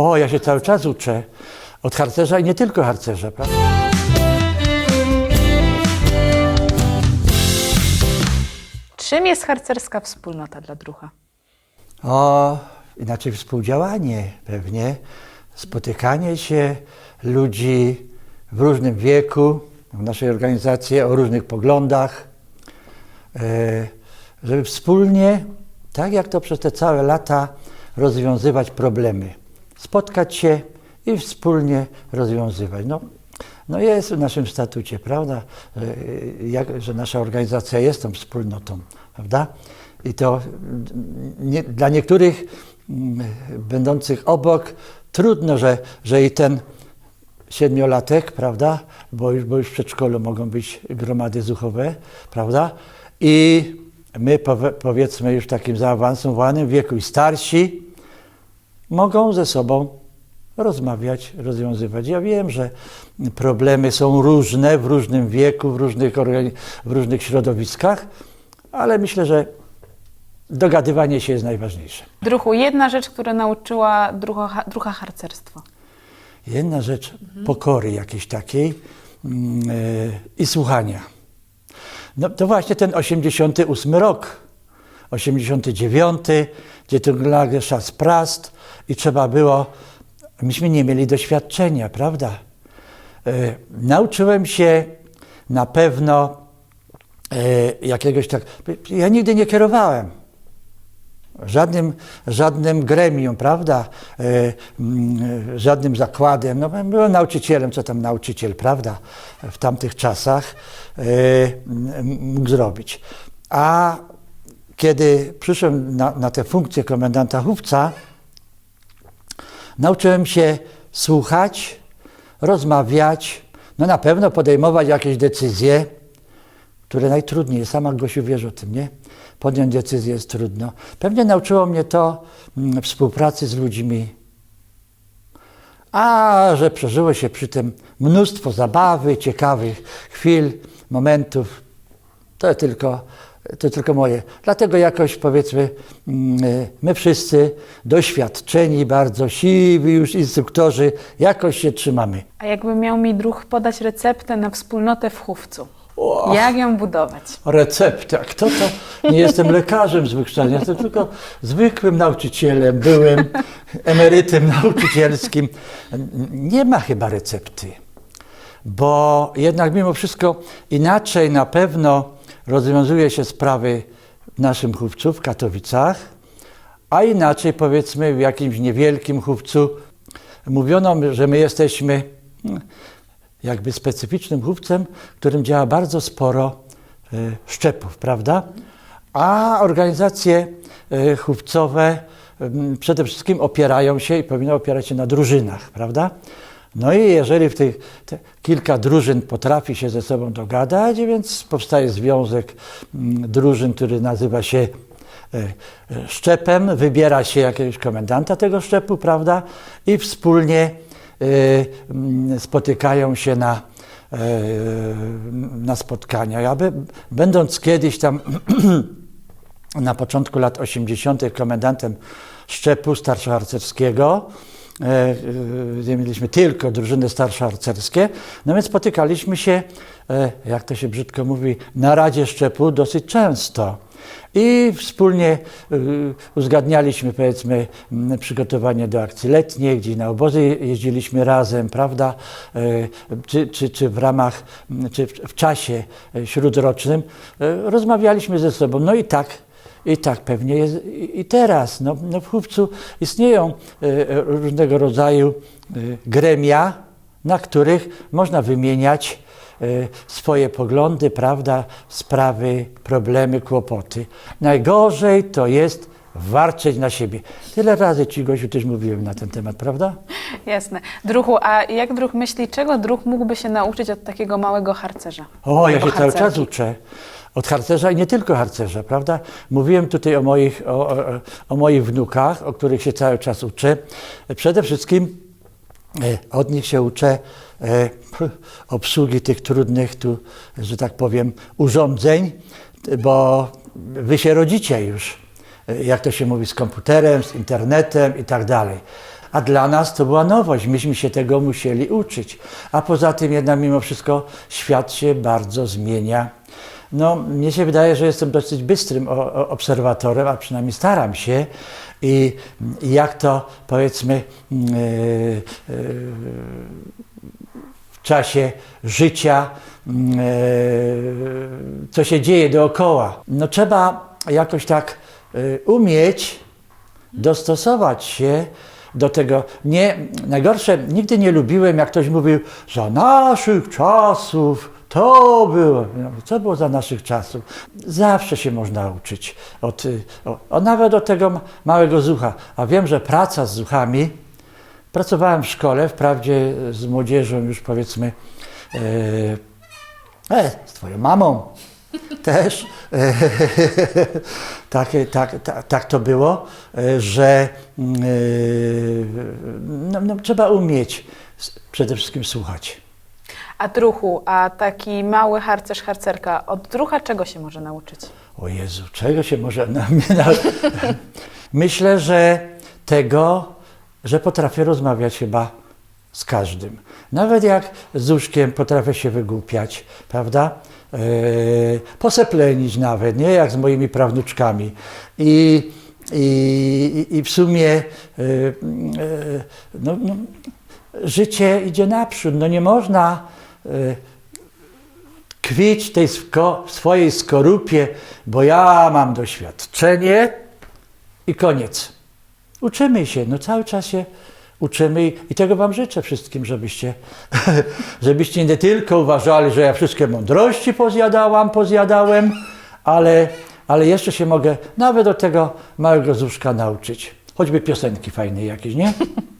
O, ja się cały czas uczę od harcerza i nie tylko harcerza, prawda? Czym jest harcerska wspólnota dla drucha? O, inaczej współdziałanie pewnie, spotykanie się ludzi w różnym wieku, w naszej organizacji o różnych poglądach, e, żeby wspólnie, tak jak to przez te całe lata, rozwiązywać problemy. Spotkać się i wspólnie rozwiązywać. No, no jest w naszym statucie, prawda, że, jak, że nasza organizacja jest tą wspólnotą, prawda? I to nie, dla niektórych będących obok trudno, że, że i ten siedmiolatek, prawda, bo już, bo już w przedszkolu mogą być gromady zuchowe, prawda, i my powie, powiedzmy już w takim zaawansowanym wieku i starsi mogą ze sobą rozmawiać, rozwiązywać. Ja wiem, że problemy są różne w różnym wieku, w różnych, w różnych środowiskach, ale myślę, że dogadywanie się jest najważniejsze. Druchu, jedna rzecz, która nauczyła drucha harcerstwo. Jedna rzecz pokory jakiejś takiej e, i słuchania. No to właśnie ten 88 rok, 89, gdzie nagle czas prast i trzeba było, myśmy nie mieli doświadczenia, prawda? E, nauczyłem się na pewno e, jakiegoś tak, ja nigdy nie kierowałem żadnym, żadnym gremium, prawda, e, mm, żadnym zakładem. No, byłem nauczycielem, co tam nauczyciel, prawda, w tamtych czasach mógł zrobić. A kiedy przyszedłem na, na tę funkcję komendanta chówca, nauczyłem się słuchać, rozmawiać, no na pewno podejmować jakieś decyzje, które najtrudniej, sama Gosiu wiesz o tym, nie? Podjąć decyzję jest trudno. Pewnie nauczyło mnie to mm, współpracy z ludźmi, a że przeżyło się przy tym mnóstwo zabawy, ciekawych chwil, momentów, to tylko, to tylko moje. Dlatego jakoś powiedzmy, mm, my wszyscy doświadczeni, bardzo siwi już instruktorzy, jakoś się trzymamy. A jakby miał mi druh podać receptę na wspólnotę w chówcu, O. jak ją budować? Recepta. Kto to? Nie jestem lekarzem z wykształcenia, jestem tylko zwykłym nauczycielem, byłym emerytem nauczycielskim. Nie ma chyba recepty, bo jednak mimo wszystko inaczej na pewno rozwiązuje się sprawy w naszym chówcu w Katowicach, a inaczej powiedzmy w jakimś niewielkim chówcu. Mówiono, że my jesteśmy hmm, jakby specyficznym chówcem, którym działa bardzo sporo e, szczepów, prawda? A organizacje e, chówcowe m, przede wszystkim opierają się i powinny opierać się na drużynach, prawda? No i jeżeli w tych kilka drużyn potrafi się ze sobą dogadać, więc powstaje związek m, drużyn, który nazywa się e, e, szczepem, wybiera się jakiegoś komendanta tego szczepu, prawda? I wspólnie y, mm, spotykają się na, e, na spotkania. Ja by, będąc kiedyś tam na początku lat 80. komendantem szczepu starszoharcerskiego, e, e, gdzie mieliśmy tylko drużyny starszoharcerskie, no więc spotykaliśmy się, e, jak to się brzydko mówi, na Radzie Szczepu dosyć często. I wspólnie uzgadnialiśmy, powiedzmy, przygotowanie do akcji letniej, gdzie na obozy jeździliśmy razem, prawda? Czy, czy, czy w ramach, czy w, czasie śródrocznym rozmawialiśmy ze sobą. No i tak i tak pewnie jest i teraz. No, no w chówcu istnieją y, różnego rodzaju y, gremia, na których można wymieniać swoje poglądy, prawda, sprawy, problemy, kłopoty. Najgorzej to jest warczeć na siebie. Tyle razy Ci, Gosiu, też mówiłem na ten temat, prawda? Jasne. Druchu, a jak druh myśli, czego druh mógłby się nauczyć od takiego małego harcerza? O, ja się Małego cały czas harcerki? uczę. Od harcerza i nie tylko harcerza, prawda? Mówiłem tutaj o moich, o, o, o moich wnukach, o których się cały czas uczę. Przede wszystkim e, od nich się uczę e, obsługi tych trudnych tu, że tak powiem, urządzeń, bo wy się rodzicie już, e, jak to się mówi, z komputerem, z internetem i tak dalej. a dla nas to była nowość. Myśmy się tego musieli uczyć. A poza tym jednak mimo wszystko świat się bardzo zmienia. No, mnie się wydaje, że jestem dosyć bystrym obserwatorem, a przynajmniej staram się. I jak to powiedzmy yy, yy, w czasie życia, mm, e, co się dzieje dookoła. No trzeba jakoś tak e, umieć dostosować się do tego. Nie, najgorsze, nigdy nie lubiłem, jak ktoś mówił, za naszych czasów to było. Co było za naszych czasów? Zawsze się można uczyć. Od, o, o, nawet od tego ma- małego zucha. A wiem, że praca z zuchami, Pracowałem w szkole, wprawdzie z młodzieżą już powiedzmy, e, e, z twoją mamą też. E, tak, tak, tak, tak to było, e, że mm, e, no, no, trzeba umieć przede wszystkim słuchać. A druhu, a taki mały harcerz, harcerka, od drucha czego się może nauczyć? O Jezu, czego się może na mnie na... Myślę, że tego, że potrafię rozmawiać chyba z każdym. Nawet jak z Zuszkiem potrafię się wygłupiać, prawda? Eee, poseplenić nawet, nie? Jak z moimi prawnuczkami. I, i, i w sumie e, e, no, no, życie idzie naprzód. No nie można tkwić w tej sko- swojej skorupie, bo ja mam doświadczenie i koniec. Uczymy się, no cały czas się uczymy i- tego Wam życzę wszystkim, żebyście, żebyście nie tylko uważali, że ja wszystkie mądrości pozjadałam, pozjadałem, ale, ale jeszcze się mogę nawet od tego małego zuszka nauczyć. Choćby piosenki fajne jakieś, nie?